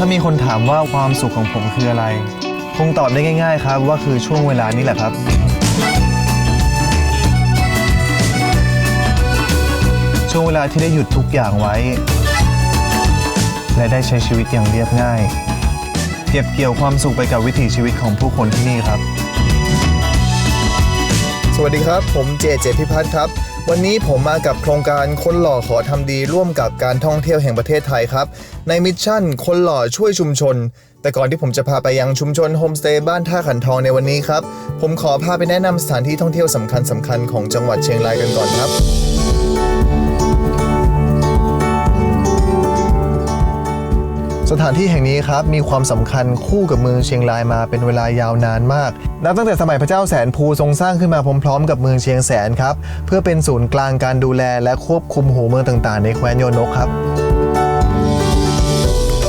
ถ้ามีคนถามว่าความสุขของผมคืออะไร คงตอบได้ง่าย ๆ ครับว่าคือช่วงเวลานี้แหละครับ ช่วงเวลาที่ได้หยุดทุกอย่างไว้ และได้ใช้ชีวิตอย่างเรียบง่าย เก็บเกี่ยวความสุขไปกับวิถีชีวิตของผู้คนที่นี่ครับ สวัสดีครับ ผมเจเจพิพัฒน์ครับ วันนี้ผมมากับโครงการคนหล่อขอทำดีร่วมกับการท่องเที่ยวแห่งประเทศไทยครับ ในมิชชั่นคนหล่อช่วยชุมชน แต่ก่อนที่ผมจะพาไปยังชุมชนโฮมสเตย์บ้านท่าขันทองในวันนี้ครับ ผมขอพาไปแนะนำสถานที่ท่องเที่ยวสำคัญสำคัญของจังหวัดเชียงรายกันก่อนครับ สถานที่แห่งนี้ครับมีความสำคัญคู่กับเมืองเชียงรายมาเป็นเวลายาวนานมากนับตั้งแต่สมัยพระเจ้าแสนภูทรงสร้างขึ้นมาพร้อมๆ กับเมืองเชียงแสนครับเพื่อเป็นศูนย์กลางการดูแลและควบคุมหูเมืองต่างๆ ในแคว้นโยนกครับ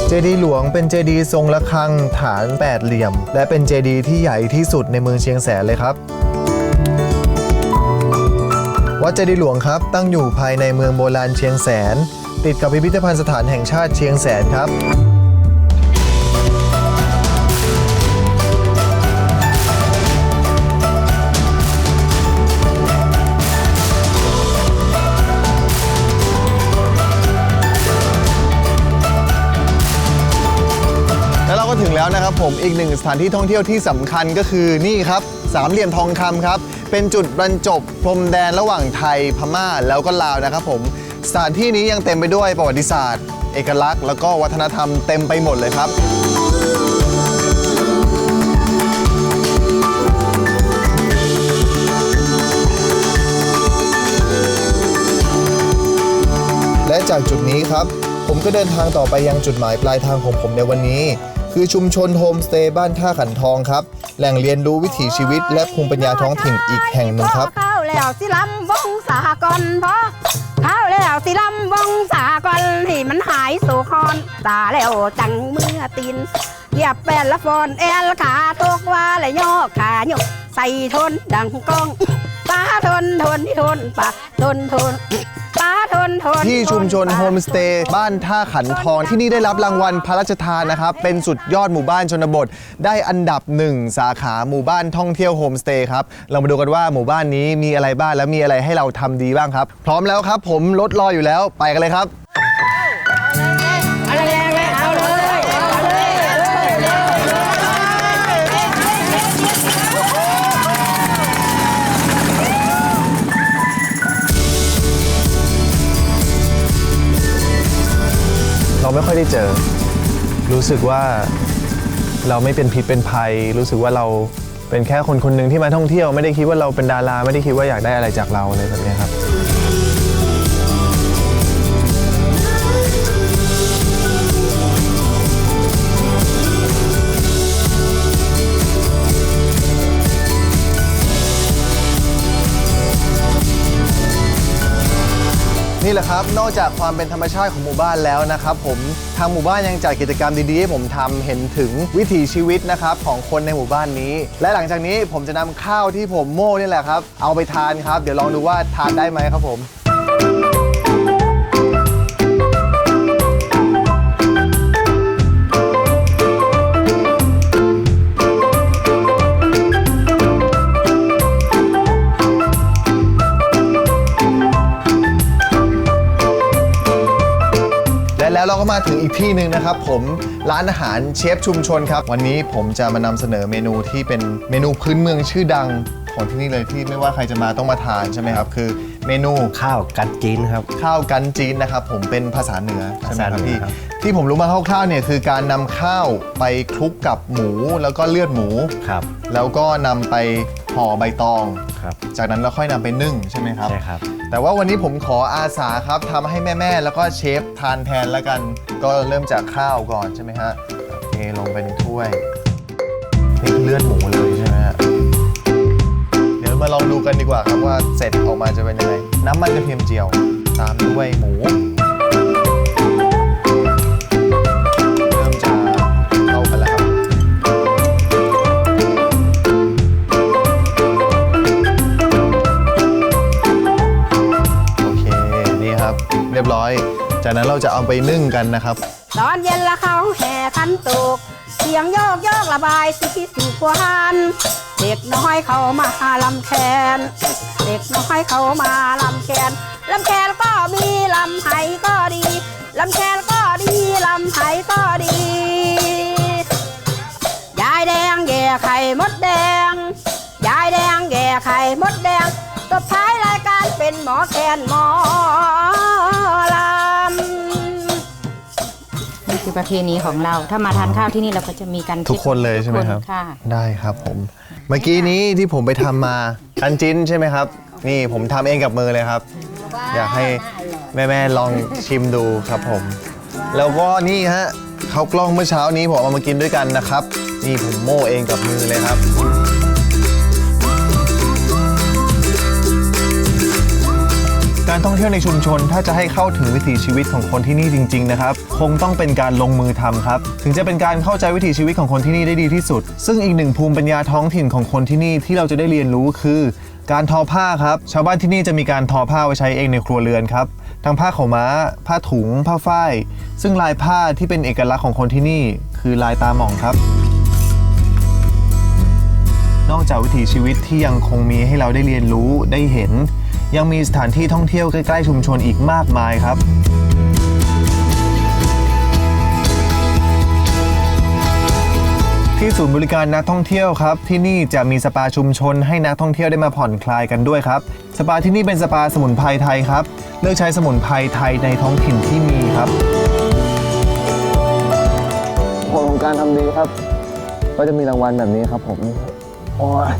เจดีย์หลวงเป็นเจดีย์ทรงระฆังฐานแปดเหลี่ยม และเป็นเจดีย์ที่ใหญ่ที่สุดในเมืองเชียงแสนเลยครับ วัดเจดีย์หลวงครับตั้งอยู่ภายในเมืองโบราณเชียงแสน ติดกับพิพิธภัณฑ์สถานแห่งชาติเชียงแสนครับ แล้วนะครับผมอีกหนึ่งสถานที่ท่องเที่ยวที่สำคัญก็คือนี่ครับสามเหลี่ยมทองคำครับเป็นจุดบรรจบพรมแดนระหว่างไทยพม่าแล้วก็ลาวนะครับผมสถานที่นี้ยังเต็มไปด้วยประวัติศาสตร์ เอกลักษณ์ แล้วก็วัฒนธรรมเต็มไปหมดเลยครับและจากจุดนี้ครับ ผมก็เดินทางต่อไปยังจุดหมายปลายทางของผมในวันนี้ คือชุมชนโฮมสเตย์บ้านท่าขันทองครับ แหล่งเรียนรู้วิถีชีวิตและภูมิปัญญาท้องถิ่นอีกแห่งหนึ่งครับ ข้าวแล้วสิลำวงสากลพอข้าวแล้วสิลำวงสากลให้มันหายโศคอนตาแล้วจังเมื่อตีนเหยียบแปนละฟอนแอลขาทกว่าและย่อขาโยกใส่ทนดังกล้องป้าทนทนที่ทนป้าทนทน นทนที่ชุมชนป้าโฮมสเตย์บ้านท่าขันทองที่นี่ได้รับรางวัลพระราชทานนะครับ เป็นสุดยอดหมู่บ้านชนบท ได้อันดับหนึ่งสาขาหมู่บ้านท่องเที่ยวโฮมสเตย์ครับ เรามาดูกันว่าหมู่บ้านนี้มีอะไรบ้างและมีอะไรให้เราทำดีบ้างครับ พร้อมแล้วครับ ผมรถรออยู่แล้วไปกันเลยครับ เราไม่ค่อยได้เจอ รู้สึกว่าเราไม่เป็นพิษเป็นภัย รู้สึกว่าเราเป็นแค่คนคนหนึ่งที่มาท่องเที่ยว ไม่ได้คิดว่าเราเป็นดารา ไม่ได้คิดว่าอยากได้อะไรจากเราอะไรแบบนี้ครับ นี่แหละครับ นอกจากความเป็นธรรมชาติของหมู่บ้านแล้วนะครับผมทางหมู่บ้านยังจัดกิจกรรมดีๆให้ผมทำเห็นถึงวิถีชีวิตนะครับของคนในหมู่บ้านนี้ และหลังจากนี้ผมจะนำข้าวที่ผมโม่นี่แหละครับ เอาไปทานครับ เดี๋ยวลองดูว่าทานได้ไหมครับผม และแล้วเราก็มาถึงอีกที่หนึ่งนะครับผมร้านอาหารเชฟชุมชนครับ วันนี้ผมจะมานำเสนอเมนูที่เป็นเมนูพื้นเมืองชื่อดังของที่นี่เลยที่ไม่ว่าใครจะมาต้องมาทานใช่ไหมครับ คือเมนูข้าวกัดจีนครับ ข้าวกันจีนนะครับผมเป็นภาษาเหนือใช่ไหมครับภาษาเหนืพี่อครับ ที่ผมรู้มาคร่าวๆเนี่ยคือการนำข้าวไปคลุกกับหมูแล้วก็เลือดหมู ครับ แล้วก็นำไปห่อใบตอง ครับ จากนั้นเราค่อยนำไปนึ่งใช่ไหมครับ ใช่ครับ แต่ว่าวันนี้ผมขออาสาครับทำให้แม่ๆ แล้วก็เชฟทานแทนแล้วกัน ก็เริ่มจากข้าวก่อนใช่ไหมฮะเทลงไปในถ้วยนี่คือเลือดหมูเลยใช่ไหมฮะเดี๋ยวมาลองดูกันดีกว่าครับว่าเสร็จออกมาจะเป็นยังไงน้ำมันกระเทียมเจียว ตามด้วยหมู จากนั้นเราจะเอาไปนึ่งกันนะครับ ตอนเย็นละเขาแห่ขันตก เสียงโยกโยกระบายสีสู่ควานเด็กน้อยเขามาลำแคนเด็กน้อยเขามาลำแคนลำแคนก็มีลำไหก็ดีลำแคนก็ดีลำไหก็ดียายแดงแย่ไข่มดแดงยายแดงแย่ไข่มดแดงตบท้ายรายการเป็นหมอแคนหมอ คือประเพณีของเรา ถ้ามาทานข้าวที่นี่เราก็จะมีกันทุกคนเลยใช่ไหมครับทุกนค่ะ ได้ครับผม เมื่อกี้นี้ที่ผมไปทำมาอันจินใช่ไหมครับ นี่ผมทำเองกับมือเลยครับ อยากให้แม่ๆลองชิมดูครับผม แล้วก็นี่ฮะข้าวกล้องเมื่อเช้านี้ผมเอามากินด้วยกันนะครับ นี่ผมโม่เองกับมือเลยครับการท่องเที่ยวในชุมชนถ้าจะให้เข้าถึงวิถีชีวิตของคนที่นี่จริง ๆ นะครับ คงต้องเป็นการลงมือทำครับ ถึงจะเป็นการเข้าใจวิถีชีวิตของคนที่นี่ได้ดีที่สุด ซึ่งอีกหนึ่งภูมิปัญญาท้องถิ่นของคนที่นี่ที่เราจะได้เรียนรู้คือ การทอผ้าครับ ชาวบ้านที่นี่จะมีการทอผ้าไว้ใช้เองในครัวเรือนครับทั้งผ้าขาวม้า ผ้าถุง ผ้าฝ้าย ซึ่งลายผ้าที่เป็นเอกลักษณ์ของคนที่นี่ คือลายตาหม่องครับ นอกจากวิถีชีวิตที่ยังคงมีให้เราได้เรียนรู้ได้เห็น ยังมีสถานที่ท่องเที่ยวใกล้ ๆ ชุมชนอีกมากมายครับ ที่ศูนย์บริการนักท่องเที่ยวครับ ที่นี่จะมีสปาชุมชนให้นักท่องเที่ยวได้มาผ่อนคลายกันด้วยครับ สปาที่นี่เป็นสปาสมุนไพรไทยครับ เลือกใช้สมุนไพรไทยในท้องถิ่นที่มีครับผลของการทำดีครับ ก็จะมีรางวัลแบบนี้ครับผม โอ้ย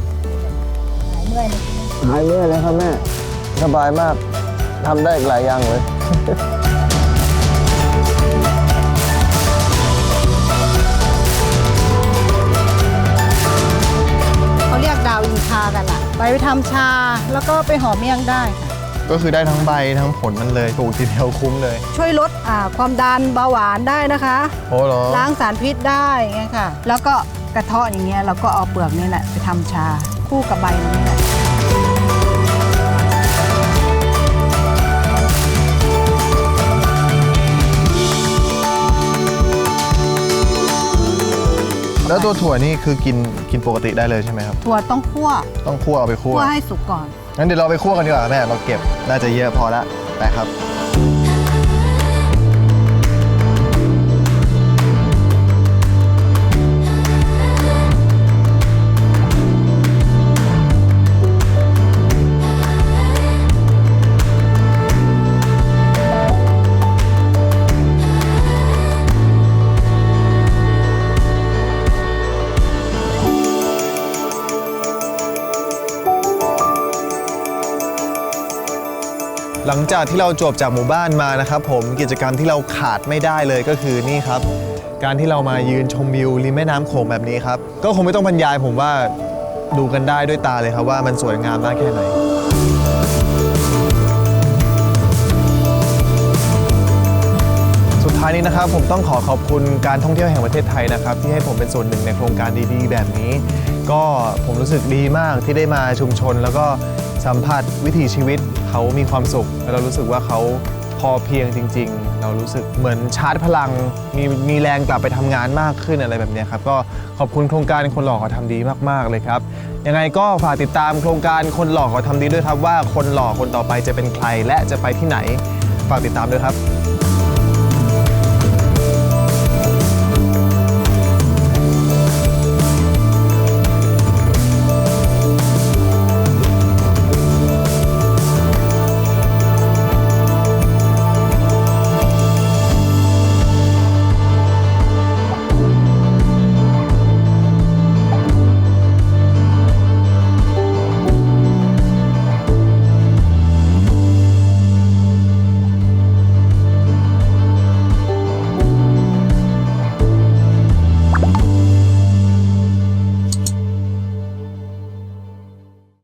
หายเมื่อยเลยครับแม่ สบายมากทำได้อีกหลายอย่างเลย กันอะไปไปทำชาแล้วก็ไปห่อเมี่ยงได้ค่ะก็คือได้ทั้งใบทั้งผลมันเลยถูกทีเดียวคุ้มเลย ช่วยลดอ่าความดันเบาหวานได้นะคะ โอ้เหรอล้างสารพิษได้อย่างเงี้ยค่ะ แล้วก็กระเทาะอย่างเงี้ยเราก็เอาเปลือกนี่แหละไปทำชาคู่กับใบนี่แหละ แล้วตัวถั่วนี่คือกินกินปกติได้เลยใช่ไหมครับ ถั่วต้องคั่ว ต้องคั่วเอาไปคั่วคั่วให้สุกก่อน งั้นเดี๋ยวเราไปคั่วกันดีกว่าแม่ เราเก็บน่าจะเยอะพอละไปครับ หลังจากที่เราจบจากหมู่บ้านมานะครับผมกิจกรรมที่เราขาดไม่ได้เลยก็คือนี่ครับ การที่เรามายืนชมวิวริมแม่น้ำโขงแบบนี้ครับ ก็คงไม่ต้องบรรยายผมว่าดูกันได้ด้วยตาเลยครับว่ามันสวยงามมากแค่ไหนสุดท้ายนี้นะครับผมต้องขอขอบคุณการท่องเที่ยวแห่งประเทศไทยนะครับ ที่ให้ผมเป็นส่วนหนึ่งในโครงการดีๆ แบบนี้ ก็ผมรู้สึกดีมากที่ได้มาชุมชน แล้วก็สัมผัสวิถีชีวิต เขามีความสุขแล้วเรารู้สึกว่าเขาพอเพียงจริง ๆ เรารู้สึกเหมือนชาร์จพลัง มีมีแรงกลับไปทำงานมากขึ้นอะไรแบบเนี้ยครับก็ขอบคุณโครงการคนหล่อเขาทำดีมากๆเลยครับยังไงก็ฝากติดตามโครงการคนหล่อเขาทำดีด้วยครับว่าคนหล่อคนต่อไปจะเป็นใครและจะไปที่ไหนฝากติดตามด้วยครับ